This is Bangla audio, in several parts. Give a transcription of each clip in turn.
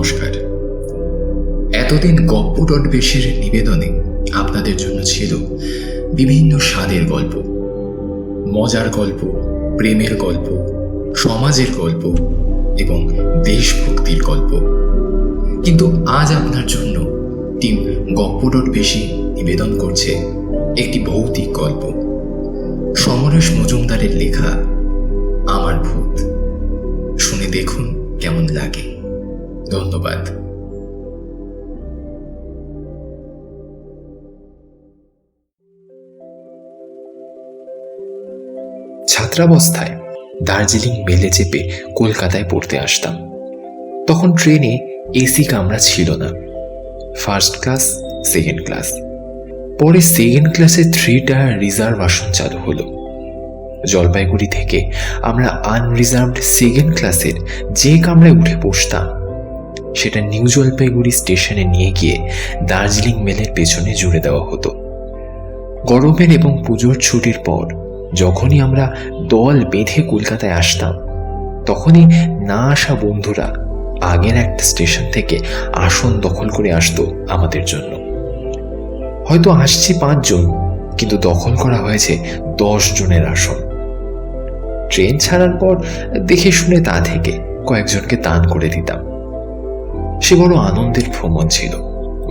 নমস্কার। এতদিন গপ্প ডট বেশের নিবেদনে আপনাদের জন্য ছিল বিভিন্ন স্বাদের গল্প। মজার গল্প, প্রেমের গল্প, সমাজের গল্প এবং দেশভক্তির গল্প। কিন্তু আজ আপনার জন্য টিম গপ্প ডট বেশি নিবেদন করছে একটি ভৌতিক গল্প। সমরেশ মজুমদারের লেখা আমার ভূত। শুনে দেখুন কেমন লাগে। ধন্যবাদ। ছাত্রাবস্থায় দার্জিলিং মেলে চেপে কলকাতায় পড়তে আসতাম। তখন ট্রেনে এসি কামরা ছিল না। ফার্স্ট ক্লাস সেকেন্ড ক্লাস পরে সেকেন্ড ক্লাসে থ্রি টায়ার রিজার্ভ আসন চালু হলো। জলপাইগুড়ি থেকে আমরা আনরিজার্ভড সেকেন্ড ক্লাসের যে কামরায় উঠে বসতাম সেটা নিউ জলপাইগুড়ি স্টেশনে নিয়ে গিয়ে দার্জিলিং মেলের পেছনে জুড়ে দেওয়া হতো। গরমের এবং পুজোর ছুটির পর যখনই আমরা দল বেঁধে কলকাতায় আসতাম, তখনই না আসা বন্ধুরা আগের একটা স্টেশন থেকে আসন দখল করে আসতো আমাদের জন্য। হয়তো আসছি পাঁচজন, কিন্তু দখল করা হয়েছে দশ জনের আসন। ট্রেন ছাড়ার পর দেখে শুনে তা থেকে কয়েকজনকে দান করে দিতাম। সে বড় আনন্দের ভ্রমণ ছিল।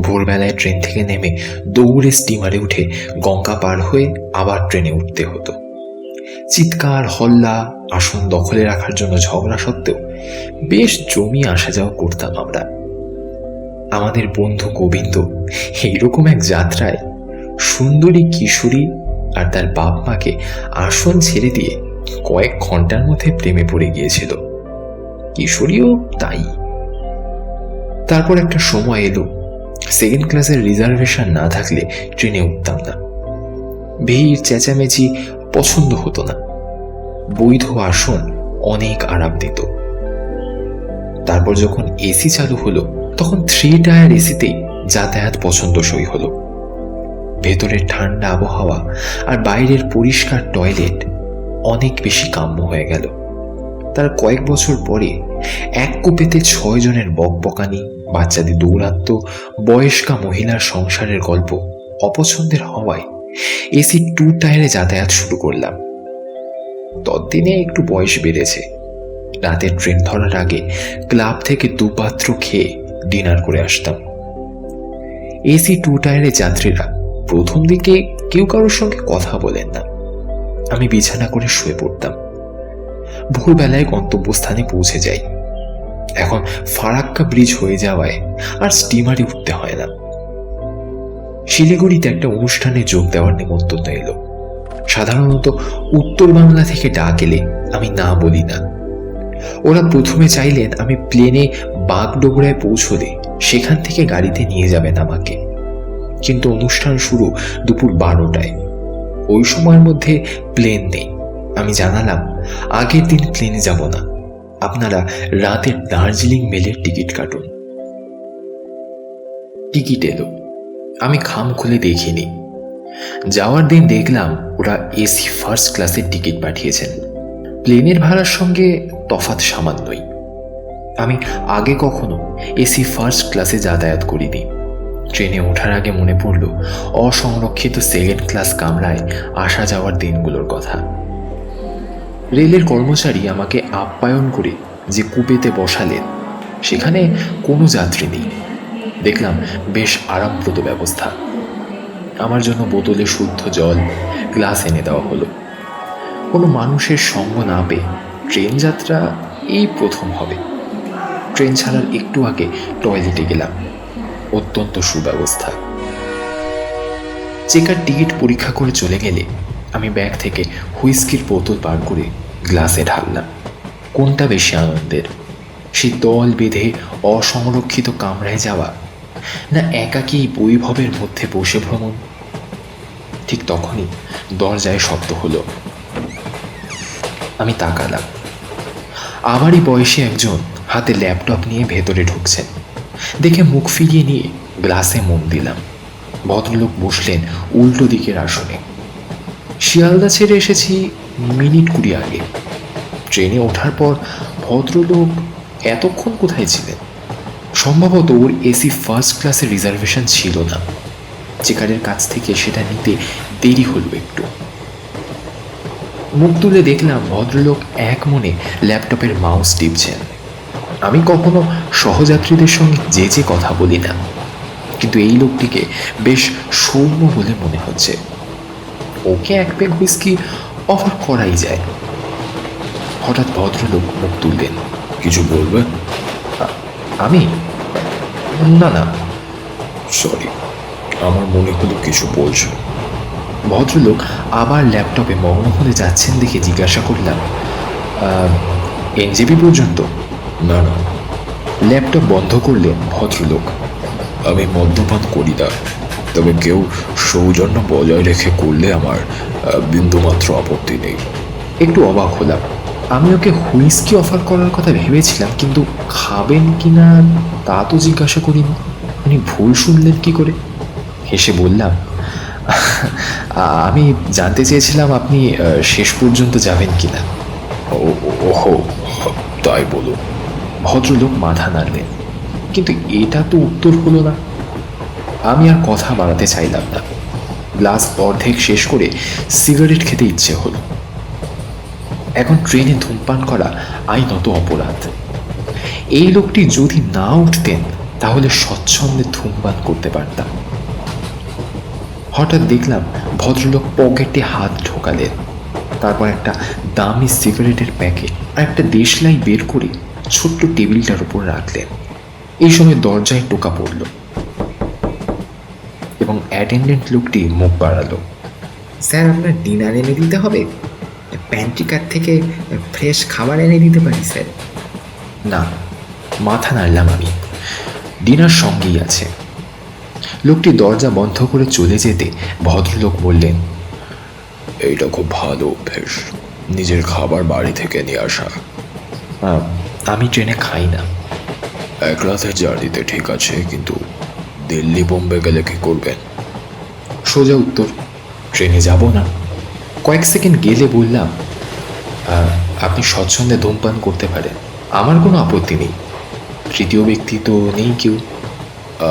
ভোরবেলায় ট্রেন থেকে নেমে দৌড়ে স্টিমারে উঠে গঙ্গা পার হয়ে আবার ট্রেনে উঠতে হতো। চিৎকার, হল্লা, আসন দখলে রাখার জন্য ঝগড়া সত্ত্বেও বেশ জমি আসা যাওয়া করতাম আমরা। আমাদের বন্ধু গোবিন্দ এইরকম এক যাত্রায় সুন্দরী কিশোরী আর তার বাপ মাকে আসন ছেড়ে দিয়ে কয়েক ঘণ্টার মধ্যে প্রেমে পড়ে গিয়েছিল। কিশোরীও তাই। তারপর একটা সময় এলো। সেকেন্ড ক্লাসের রিজার্ভেশন না থাকলে ট্রেনে উঠতাম না। ভিড়, চেঁচামেচি পছন্দ হতো না। বৈধ আসন অনেক আরাম দিত। তারপর যখন এসি চালু হলো, তখন থ্রি টায়ার এসিতেই যাতায়াত পছন্দসই হলো। ভেতরের ঠান্ডা আবহাওয়া আর বাইরের পরিষ্কার টয়লেট অনেক বেশি কাম্য হয়ে গেল। তার কয়েক বছর পরে এক কুপেতে ছয় জনের বকবকানি বাচ্চাদের দৌরাত্ম, বয়স্কা মহিলার সংসারের গল্প অপছন্দের হওয়ায় এসি টু টায়ারে যাতায়াত শুরু করলাম। ততদিনে একটু বয়স বেড়েছে। রাতের ট্রেন ধরার আগে ক্লাব থেকে দুপাত্র খেয়ে ডিনার করে আসতাম। এসি টু টায়ারে যাত্রীরা প্রথম দিকে কেউ কারোর সঙ্গে কথা বলেন না। আমি বিছানা করে শুয়ে পড়তাম। ভোরবেলায় গন্তব্যস্থানে পৌঁছে যাই। এখন ফারাক্কা ব্রিজ হয়ে যাওয়ায় আর স্টিমারে উঠতে হয় না। শিলিগুড়িতে একটা অনুষ্ঠানে যোগ দেওয়ার নিমন্ত্রণ এলো। সাধারণত উত্তর বাংলা থেকে ডাক এলে আমি না বলি না। ওরা প্রথমে চাইলেন আমি প্লেনে বাগডোগরায় পৌঁছলে সেখান থেকে গাড়িতে নিয়ে যাবেন আমাকে। কিন্তু অনুষ্ঠান শুরু দুপুর বারোটায়। ওই সময়ের মধ্যে প্লেন নেই। আমি জানালাম, আগের দিন প্লেনে যাব না। আপনারা রাতের দার্জিলিং মেলের টিকিট কাটুন। টিকিট এলো। আমি খাম খুলে দেখিনি। যাওয়ার দিন দেখলাম ওরা এসি ফার্স্ট ক্লাসের টিকিট পাঠিয়েছেন। প্লেনের ভাড়ার সঙ্গে তফাৎ সামান্যই। আমি আগে কখনো এসি ফার্স্ট ক্লাসে যাতায়াত করিনি। ট্রেনে ওঠার আগে মনে পড়ল, অসংরক্ষিত সেকেন্ড ক্লাস কামরায় আসা যাওয়ার দিনগুলোর কথা। রেলের কর্মচারী আমাকে আপ্যায়ন করে যে কুপেতে বসালেন। সেখানে কোনো যাত্রী নেই। দেখলাম বেশ আরামপ্রদ ব্যবস্থা। আমার জন্য বোতলে শুদ্ধ জল, গ্লাস এনে দেওয়া হলো। কোনো মানুষের সঙ্গ না পেয়ে ট্রেন যাত্রা এই প্রথম হবে। ট্রেন ছাড়ার একটু আগে টয়লেটে গেলাম। অত্যন্ত সুব্যবস্থা। চেকার টিকিট পরীক্ষা করে চলে গেলে আমি ব্যাগ থেকে হুইস্কির বোতল পার করে গ্লাসে ঢাললাম। কোনটা বেশি আনন্দের? সে দল বেঁধে অসংরক্ষিত কামরায় যাওয়া না একাকী বৈভবের মধ্যে বসে ভ্রমণ? ঠিক তখনই দরজায় শব্দ হলো। আমি তাকালাম। আমারই বয়সী একজন হাতে ল্যাপটপ নিয়ে ভেতরে ঢুকছেন। দেখে মুখ ফিরিয়ে নিয়ে গ্লাসে মন দিলাম। ভদ্রলোক বসলেন উল্টো দিকের আসনে। শিয়ালদা ছেড়ে এসেছি মিনিট কুড়ি আগে। ট্রেনে ওঠার পর ভদ্রলোক এতক্ষণ কোথায় ছিলেন? সম্ভবত ওর এসি ফার্স্ট ক্লাসের রিজার্ভেশন ছিল না চেকারের কাছ থেকে সেটা নিতে দেরি হলো একটু। মুখ তুলে দেখলাম ভদ্রলোক এক মনে ল্যাপটপের মাউস টিপছেন। আমি কখনো সহযাত্রীদের সঙ্গে যে যে কথা বলি না, কিন্তু এই লোকটিকে বেশ সৌম্য বলে মনে হচ্ছে। ওকে এক পেগ হুইস্কি অফার করাই যায়। হঠাৎ ভদ্রলোক মুখ তুললেন। কিছু বলবে? আমি? না না। সরি আমার মনে হলো কিছু বলছো। ভদ্রলোক আবার ল্যাপটপে মগ্ন হয়ে যাচ্ছেন দেখে জিজ্ঞাসা করলাম এনজেপি পর্যন্ত? না না। ল্যাপটপ বন্ধ করলেন ভদ্রলোক। আমি মদ্যপান করি না। তবে কেউ সৌজন্য বজায় রেখে করলে আমার বিন্দুমাত্র আপত্তি নেই। একটু অবাক হলাম। আমি ওকে হুইস্কি অফার করার কথা ভেবেছিলাম কিন্তু খাবেন কি না তা তো জিজ্ঞাসা করিনি। উনি ভুল শুনলেন কি করে? হেসে বললাম আমি জানতে চেয়েছিলাম আপনি শেষ পর্যন্ত যাবেন কি না ও ওহো তাই বলুন। ভদ্রলোক মাথা নাড়লেন কিন্তু এটা তো উত্তর হলো না। আমি আর কথা বাড়াতে চাইলাম না। গ্লাস অর্ধেক শেষ করে সিগারেট খেতে ইচ্ছে হলো। এখন ট্রেনে ধূমপান করা আইনত অপরাধ। এই লোকটি যদি না উঠতেন, তাহলে স্বচ্ছন্দে ধূমপান করতে পারতাম। হঠাৎ দেখলাম ভদ্রলোক পকেটে হাত ঢোকালেন। তারপর একটা দামি সিগারেটের প্যাকেট আর একটা দেশলাই বের করে ছোট্ট টেবিলটার উপর রাখলেন। এই সময় দরজায় টোকা পড়ল। এবং অ্যাটেন্ডেন্ট লোকটি মুখ বাড়ালো। স্যার আপনার ডিনার এনে দিতে হবে? প্যান্ট্রিকার থেকে ফ্রেশ খাবার এনে দিতে পারি স্যার। না মাথা নাড়লাম আমি। ডিনার সঙ্গেই আছে। লোকটি দরজা বন্ধ করে চলে যেতে ভদ্রলোক বললেন এইটা খুব ভালো অভ্যেস। নিজের খাবার বাড়ি থেকে নিয়ে আসা। "আহ, আমি ট্রেনে খাই না। এক রাতের জার্নিতে ঠিক আছে কিন্তু দিল্লি বোম্বে গেলে কি করবেন? সোজা উত্তর। ট্রেনে যাব না? কয়েক সেকেন্ড গেলে বললাম আপনি স্বচ্ছন্দে ধূমপান করতে পারেন। আমার কোনো আপত্তি নেই। তৃতীয় ব্যক্তি তো নেই কেউ।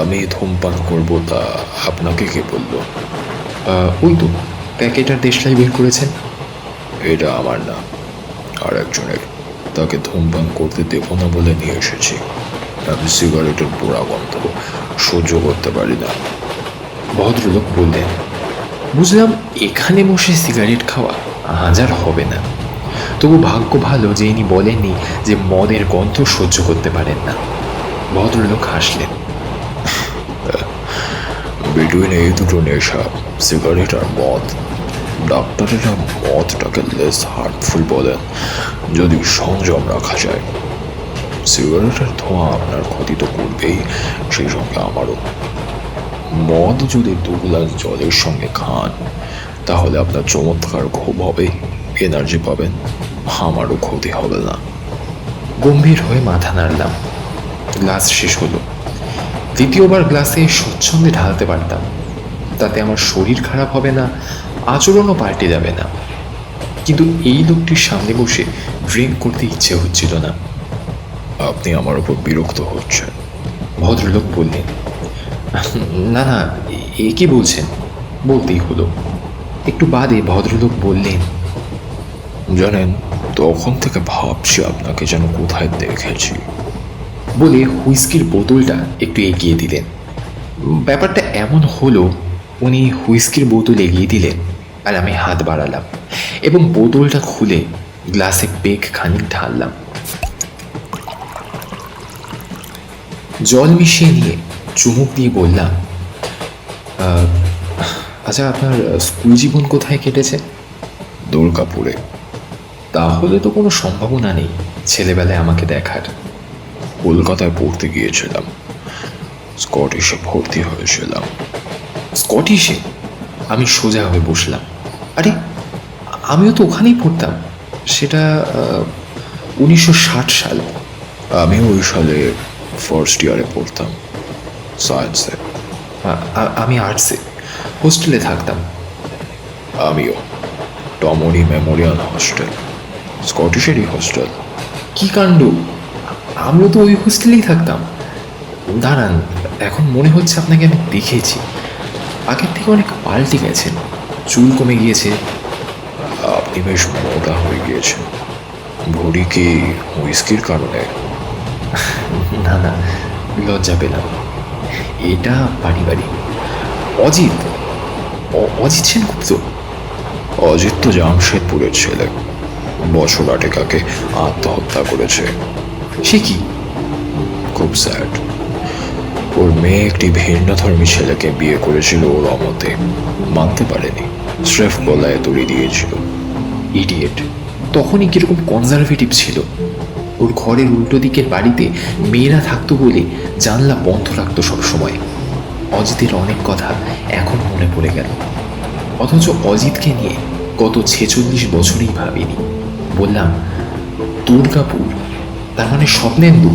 আমি ধূমপান করব তা আপনাকে কে বলল? ওই তো প্যাকেট আর দেশলাই বের করেছেন। এটা আমার না। আর একজনের। তাকে ধূমপান করতে দেব না বলে নিয়ে এসেছি। আমি সিগারেটের পোড়া গন্ধ। সহ্য করতে পারি না। ভদ্রলোক বললেন, বুঝলাম এখানে বসে সিগারেট খাওয়া হাজার হবে না। তবু ভাগ্য ভালো যে ইনি বলেননি যে মদের গন্ধ সহ্য করতে পারেন না। ভদ্রলোক হাসলেন, বিটুইন, এই দুটো নেশা, সিগারেট আর মদ, ডাক্তারেরা মদটাকে লেস হার্টফুল বলেন, যদি সংযম রাখা যায়। সিগারেটের ধোঁয়া আপনার ক্ষতি তো করবেই সেই সঙ্গে আমারও। মদ যদি দু গ্লাস জলের সঙ্গে খান, তাহলে আপনার চমৎকার ঘুম হবে এনার্জি পাবেন, আমারও ক্ষতি হবে না। গম্ভীর হয়ে মাথা নাড়লাম। গ্লাস শেষ হলো। দ্বিতীয়বার গ্লাসে স্বচ্ছন্দে ঢালতে পারতাম। তাতে আমার শরীর খারাপ হবে না, আচরণও পাল্টে যাবে না। কিন্তু এই লোকটির সামনে বসে ড্রিঙ্ক করতে ইচ্ছে হচ্ছিল না। আপনি আমার উপর বিরক্ত হচ্ছেন। ভদ্রলোক বললেন, না না, এ- কি বলছেন? বলতেই হলো। একটু বাদে ভদ্রলোক বললেন, জানেন, তখন থেকে ভাবছি আপনাকে যেন কোথায় দেখেছি। বলে হুইস্কির বোতলটা একটু এগিয়ে দিলেন। ব্যাপারটা এমন হলো, উনি হুইস্কির বোতল এগিয়ে দিলেন আর আমি হাত বাড়ালাম এবং বোতলটা খুলে গ্লাসে পেক খানিক ঢাললাম। জল মিশিয়ে নিয়ে চুমুক দিয়ে বললাম আচ্ছা আপনার স্কুল জীবন কোথায় কেটেছে? দুর্গাপুরে তাহলে তো কোনো সম্ভাবনা নেই ছেলেবেলায় আমাকে দেখার। কলকাতায় পড়তে গিয়েছিলাম। স্কটিশে ভর্তি হয়েছিলাম। স্কটিশে? আমি সোজা হয়ে বসলাম। আরে আমিও তো ওখানেই পড়তাম। সেটা উনিশশো ষাট সাল। আমি ওই সালে ফার্স্ট ইয়ারে পড়তাম সায়েন্সে আমি আর্টসে হোস্টেলে থাকতাম। আমিও। টমরি মেমোরিয়াল হস্টেল স্কটিশেরই হোস্টেল কি কাণ্ড? আমরা তো ওই হোস্টেলেই থাকতাম। দাঁড়ান এখন মনে হচ্ছে আপনাকে আমি দেখেছি। আগের থেকে অনেক পাল্টে গেছেন। চুল কমে গিয়েছে। আপনি বেশ মোটা হয়ে গিয়েছেন। ভুড়ি কি হুইস্কির কারণে? না না, লজ্জা পেলাম এটা পারিবারিক। অজিত অজিত সেনগুপ্ত? অজিত তো জামশেদপুরের ছেলে। বছর আটেক আগে আত্মহত্যা করেছে। সে কি? খুব স্যাড ওর মেয়ে একটি ভিন্নধর্মী ছেলেকে বিয়ে করেছিল, ওর অমতে। মানতে পারেনি। স্রেফ গলায় দড়ি দিয়েছিল। ইডিয়েট তখনই কীরকম কনজারভেটিভ ছিল। ওর ঘরের উল্টো দিকের বাড়িতে মেয়েরা থাকতো বলে জানলা বন্ধ রাখতো সবসময়। অজিতের অনেক কথা এখন মনে পড়ে গেল। অথচ অজিতকে নিয়ে গত ছেচল্লিশ বছরেই ভাবিনি। বললাম দুর্গাপুর তার মানে স্বপ্নেন্দু?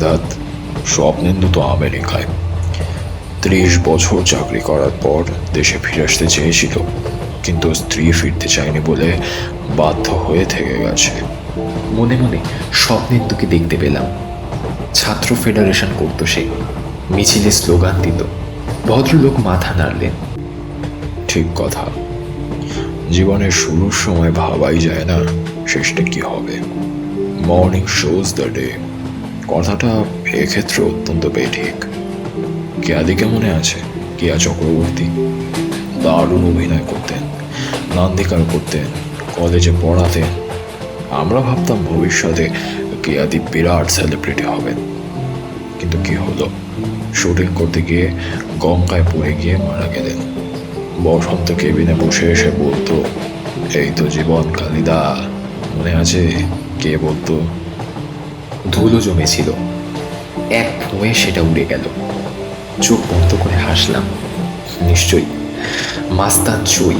দাঁত, স্বপ্নেন্দু তো আমেরিকায় ত্রিশ বছর চাকরি করার পর দেশে ফিরে আসতে চেয়েছিল, কিন্তু স্ত্রী ফিরতে চায়নি বলে বাধ্য হয়ে থেকে গেছে। মনে মনে স্বপ্নেন্দুকে দেখতে পেলাম। ছাত্র ফেডারেশন করতো সে। মিছিলে স্লোগান দিত, ভদ্রলোক মাথা নাড়লেন। ঠিক কথা। জীবনের শুরুর সময় ভাবাই যায় না, শেষটা কি হবে? মর্নিং শোজ দ্য ডে কথাটা এক্ষেত্রে অত্যন্ত বেঠিক। কেয়াদিকে মনে আছে, কেয়া চক্রবর্তী? দারুণ অভিনয় করতেন, নান্দিকার করতেন, কলেজে পড়াতেন আমরা ভাবতাম ভবিষ্যতে কেয়াদি বিরাট সেলিব্রিটি হবেন কিন্তু কি হলো? শুটিং করতে গিয়ে গঙ্গায় পড়ে গিয়ে মারা গেলেন। বসন্ত কেবিনে বসে এসে বলতো, এই তো জীবন কালিদা। মনে আছে কে বলতো? ধুলো জমেছিল। এক ভুঁয়ে সেটা উড়ে গেল। চোখ বন্ধ করে হাসলাম। নিশ্চয়ই। মাস্তান চই।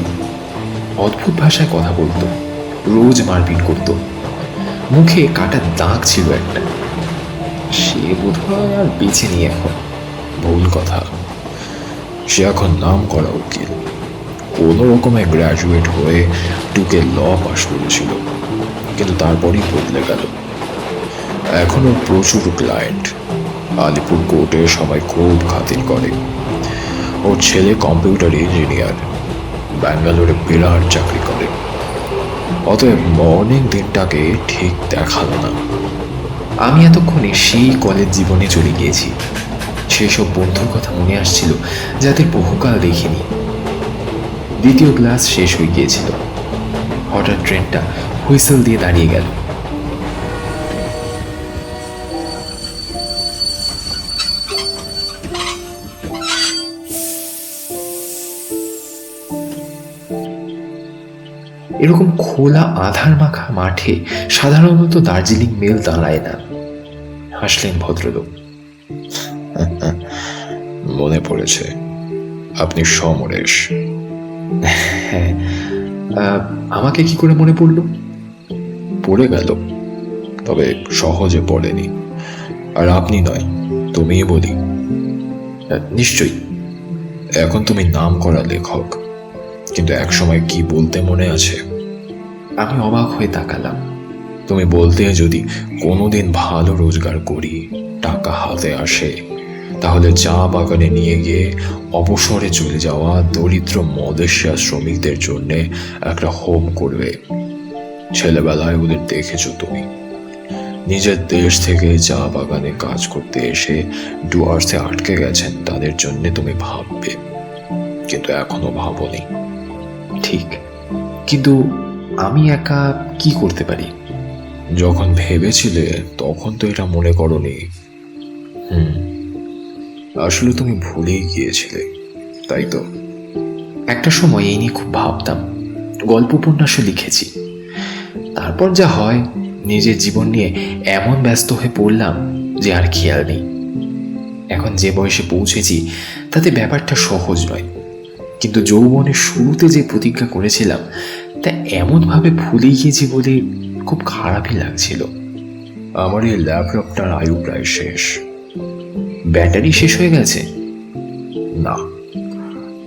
অদ্ভুত ভাষায় কথা বলতো। রোজ মারপিট করতো। মুখে কাটা দাগ ছিল একটা। সে বোধহয় আর বেঁচে নেই এখন। ভুল কথা। সে এখন নাম করা উকিল। কোনো রকমে গ্র্যাজুয়েট হয়ে টুকে ল পাশ করেছিল। কিন্তু তারপরই বদলে গেল। এখনও প্রচুর ক্লায়েন্ট আলিপুর কোর্টে সবাই খুব খাতির করে। ওর ছেলে কম্পিউটার ইঞ্জিনিয়ার ব্যাঙ্গালোরে বিরাট চাকরি করে অতএব মর্নিং দিনটাকে ঠিক দেখাল না। আমি এতক্ষণে সেই কলেজ জীবনে চলে গিয়েছি। সেসব বন্ধুর কথা মনে আসছিল, যাদের বহুকাল দেখিনি। দ্বিতীয় ক্লাস শেষ হয়ে গিয়েছিল। হঠাৎ ট্রেনটা হুইসেল দিয়ে দাঁড়িয়ে গেল। এরকম খোলা আধার মাখা মাঠে সাধারণত দার্জিলিং মেল দাঁড়ায় না। হাসলেন ভদ্রলোক। মনে পড়েছে আপনি সমরেশ। হ্যাঁ আমাকে কি করে মনে পড়ল? পড়ে গেল তবে সহজে পড়েনি। আর আপনি নয় তুমিই বলি। নিশ্চয়ই। এখন তুমি নাম করা লেখক কিন্তু একসময় কি বলতে মনে আছে? আমি অবাক হয়ে তাকালাম। তুমি বলতে যদি কোনোদিন ভালো রোজগার করি, টাকা হাতে আসে, তাহলে চা বাগানে নিয়ে গিয়ে অবসরে চলে যাওয়া দরিদ্র মদেশিয়া শ্রমিকদের জন্য একটা হোম করবে। ছেলেবেলায় ওদের দেখেছ তুমি। নিজের দেশ থেকে চা বাগানে কাজ করতে এসে ডুয়ার্সে আটকে গেছেন, তাদের জন্য তুমি ভাববে। কিন্তু এখনও ভাবনি। ঠিক। কিন্তু আমি একা কি করতে পারি? যখন ভেবেছিলে তখন তো এটা মনে করনি। হুম। আসলে তুমি ভুলেই গিয়েছিলে তাই তো? একটা সময় এই নিয়ে খুব ভাবতাম। গল্প উপন্যাসও লিখেছি। তারপর যা হয় নিজের জীবন নিয়ে এমন ব্যস্ত হয়ে পড়লাম যে আর খেয়াল নেই। এখন যে বয়সে পৌঁছেছি তাতে ব্যাপারটা সহজ নয়। কিন্তু যৌবনের শুরুতে যে প্রতিজ্ঞা করেছিলাম এমনভাবে ভুলে গিয়েছি বলে খুব খারাপই লাগছিল। আমার এই ল্যাপটপটার আয়ু প্রায় শেষ। ব্যাটারি শেষ হয়ে গেছে? না।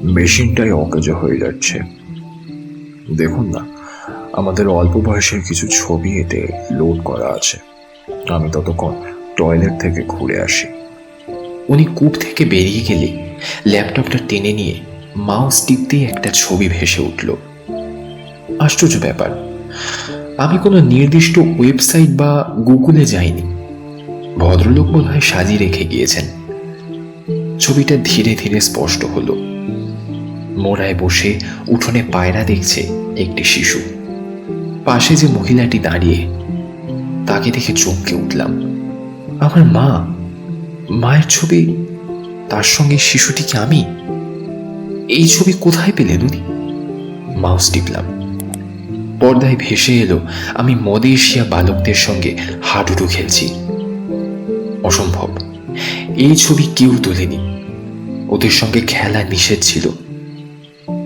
মেশিনটাই অকেজো হয়ে যাচ্ছে। দেখুন না, আমাদের অল্প বয়সের কিছু ছবি এতে লোড করা আছে। আমি ততক্ষণ টয়লেট থেকে ঘুরে আসি। উনি কূপ থেকে বেরিয়ে গেলে ল্যাপটপটা টেনে নিয়ে মাউস টিপতেই একটা ছবি ভেসে উঠল। আশ্চর্য ব্যাপার। আমি কোনো নির্দিষ্ট ওয়েবসাইট বা গুগলে যাইনি। ভদ্রলোক বোধ হয় সাজিয়ে রেখে গিয়েছেন। ছবিটা ধীরে ধীরে স্পষ্ট হলো। মোড়ায় বসে উঠোনে পায়রা দেখছে একটি শিশু। পাশে যে মহিলাটি দাঁড়িয়ে, তাকে দেখে চমকে উঠলাম। আমার মা, মায়ের ছবি, তার সঙ্গে শিশুটিকে আমি? এই ছবি কোথায় পেলেন উনি মাউস টিপলাম। পর্দায় ভেসে এলো। আমি মদেশিয়া বালকদের সঙ্গে হাডুডু খেলছি। অসম্ভব। এই ছবি কেউ তোলেনি। ওদের সঙ্গে খেলা নিষেধ ছিল।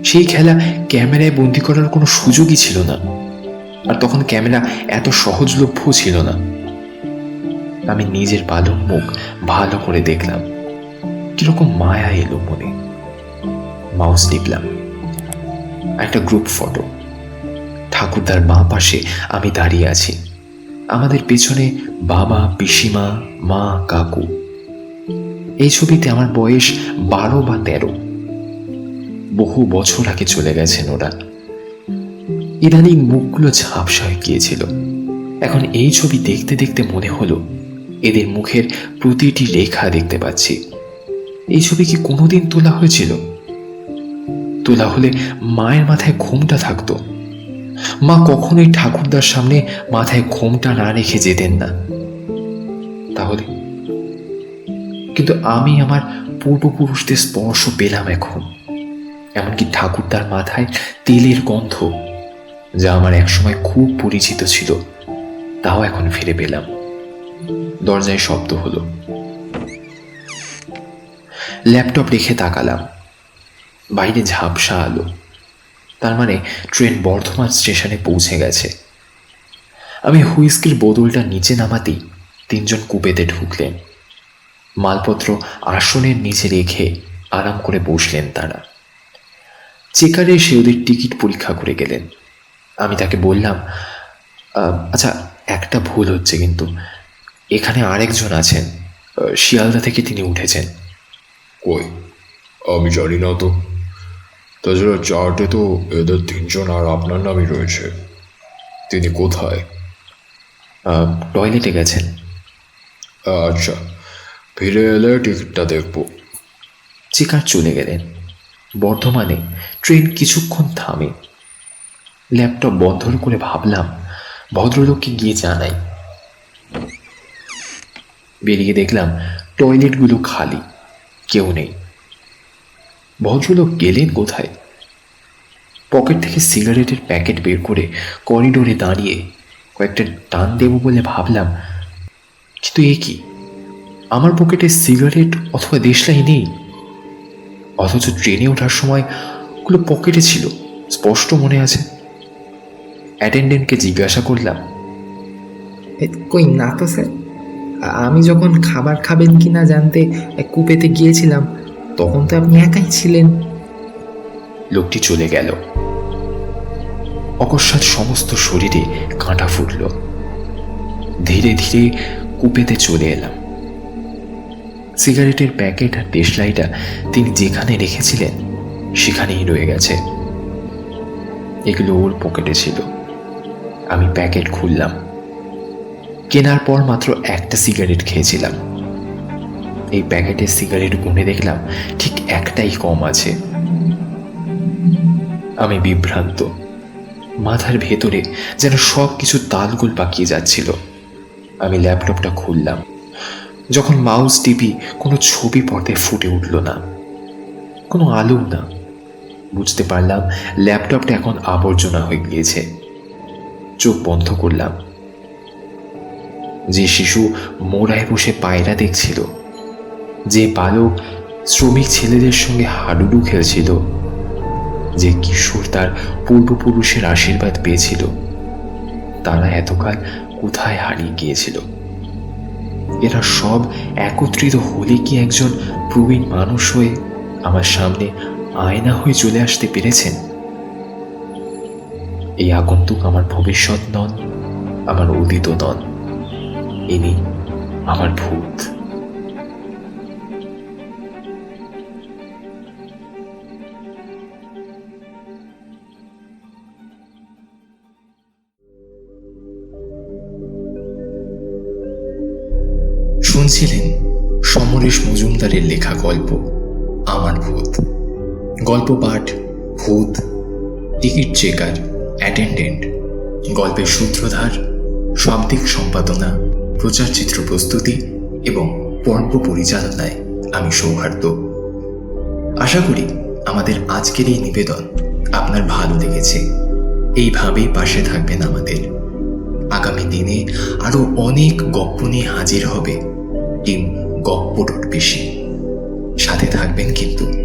সেই খেলা ক্যামেরায় বন্দি করার কোনো সুযোগই ছিল না। আর তখন ক্যামেরা এত সহজলভ্য ছিল না। আমি নিজের বালক মুখ ভালো করে দেখলাম। কীরকম মায়া এলো মনে। মাউস টিপলাম একটা গ্রুপ ফটো ঠাকুরদার বাঁ পাশে আমি দাঁড়িয়ে আছি। আমাদের পেছনে বাবা, পিসিমা, মা, কাকু। এই ছবিতে আমার বয়স বারো বা তেরো। বহু বছর আগে চলে গেছেন ওরা। ইদানিং মুখগুলো ঝাপসা হয়ে গিয়েছিল। এখন এই ছবি দেখতে দেখতে মনে হলো, এদের মুখের প্রতিটি রেখা দেখতে পাচ্ছি। এই ছবি কি কোনোদিন তোলা হয়েছিল? তোলা হলে মায়ের মাথায় ঘুমটা থাকতো। মা কখনোই ঠাকুরদার সামনে মাথায় ঘোমটা না রেখে যেতেন না। তাহলে? কিন্তু আমি আমার পূর্বপুরুষদের স্পর্শ পেলাম এখন। এমনকি ঠাকুরদার মাথায় তেলের গন্ধ, যা আমার একসময় খুব পরিচিত ছিল, তাও এখন ফিরে পেলাম। দরজায় শব্দ হলো। ল্যাপটপ রেখে তাকালাম। বাইরে ঝাপসা আলো। তার মানে ট্রেন বর্ধমান স্টেশনে পৌঁছে গেছে। আমি হুইস্কির বোতলটা নিচে নামাতেই তিনজন কুপেতে ঢুকলেন। মালপত্র আসনের নিচে রেখে আরাম করে বসলেন তারা। চেকারে এসে ওদের টিকিট পরীক্ষা করে গেলেন। আমি তাকে বললাম "আহ, আচ্ছা একটা ভুল হচ্ছে কিন্তু। এখানে আরেকজন আছেন। শিয়ালদা থেকে তিনি উঠেছেন। কই? আমি জানি না তো। তাছাড়া চার্টে তো এদের তিনজন আর আপনার নামই রয়েছে। তিনি কোথায়? টয়লেটে গেছেন। আচ্ছা ফিরে এলে টিকিটটা দেখব। চিকার চলে গেলেন। বর্ধমানে ট্রেন কিছুক্ষণ থামে। ল্যাপটপ বন্ধ করে ভাবলাম ভদ্রলোককে গিয়ে জানাই। বেরিয়ে দেখলাম টয়লেটগুলো খালি কেউ নেই। ভদ্রলোক গেলেন কোথায়? পকেট থেকে সিগারেটের প্যাকেট বের করে করিডোরে দাঁড়িয়ে কয়েকটা টান দেব বলে ভাবলাম, কিন্তু এ কি? আমার পকেটে সিগারেট অথবা দেশলাই নেই। অথচ ট্রেনে ওঠার সময় ওগুলো পকেটে ছিল, স্পষ্ট মনে আছে। অ্যাটেন্ডেন্টকে জিজ্ঞাসা করলাম কই না তো স্যার? আমি যখন খাবার খাবেন কি না জানতে কুপেতে গিয়েছিলাম তখন তো আপনি একাই ছিলেন। লোকটি চলে গেল। অকস্মাৎ সমস্ত শরীরে কাঁটা ফুটল। ধীরে ধীরে কুপেতে চলে এলাম। সিগারেটের প্যাকেট আর দেশলাইটা তিনি যেখানে রেখেছিলেন, সেখানেই রয়ে গেছে। এগুলো ওর পকেটে ছিল। আমি প্যাকেট খুললাম। কেনার পর মাত্র একটা সিগারেট খেয়েছিলাম। এই প্যাকেটের সিগারেট গুনে দেখলাম ঠিক একটাই কম আছে। আমি বিভ্রান্ত। মাথার ভেতরে যেন সব কিছু তালগোল পাকিয়ে যাচ্ছিল। আমি ল্যাপটপটা খুললাম। যখন মাউস টিপি কোনো ছবি পর্দায় ফুটে উঠল না। কোনো আলো না। বুঝতে পারলাম ল্যাপটপটা এখন আবর্জনা হয়ে গিয়েছে। চোখ বন্ধ করলাম। যে শিশু মোড়ায় বসে পায়রা দেখছিল। যে বালক শ্রমিক ছেলেদের সঙ্গে হাডুডু খেলছিল, যে কিশোর তার পূর্বপুরুষের আশীর্বাদ পেয়েছিল, তারা এতকাল কোথায় হারিয়ে গিয়েছিল? এরা সব একত্রিত হলে কি একজন প্রবীণ মানুষ হয়ে আমার সামনে আয়না হয়ে চলে আসতে পেরেছেন? এই আগন্তুক আমার ভবিষ্যৎ নন, আমার অতীত নন, ইনি আমার ভূত। শুনছিলেন সমরেশ মজুমদারের লেখা গল্প, আমার ভূত। গল্প পাঠ, ভূত, টিকিট চেকার, অ্যাটেন্ডেন্ট, গল্পের সূত্রধার, শব্দিক সম্পাদনা, প্রচার চিত্র প্রস্তুতি এবং পর্ব পরিচালনায় আমি সৌহার্দ্য। আশা করি আমাদের আজকের এই নিবেদন আপনার ভালো লেগেছে। এইভাবেই পাশে থাকবেন আমাদের। আগামী দিনে আরও অনেক গপ্প নিয়ে হাজির হবে টিম গপ্প ডট বেশি। সাথে থাকবেন কিন্তু।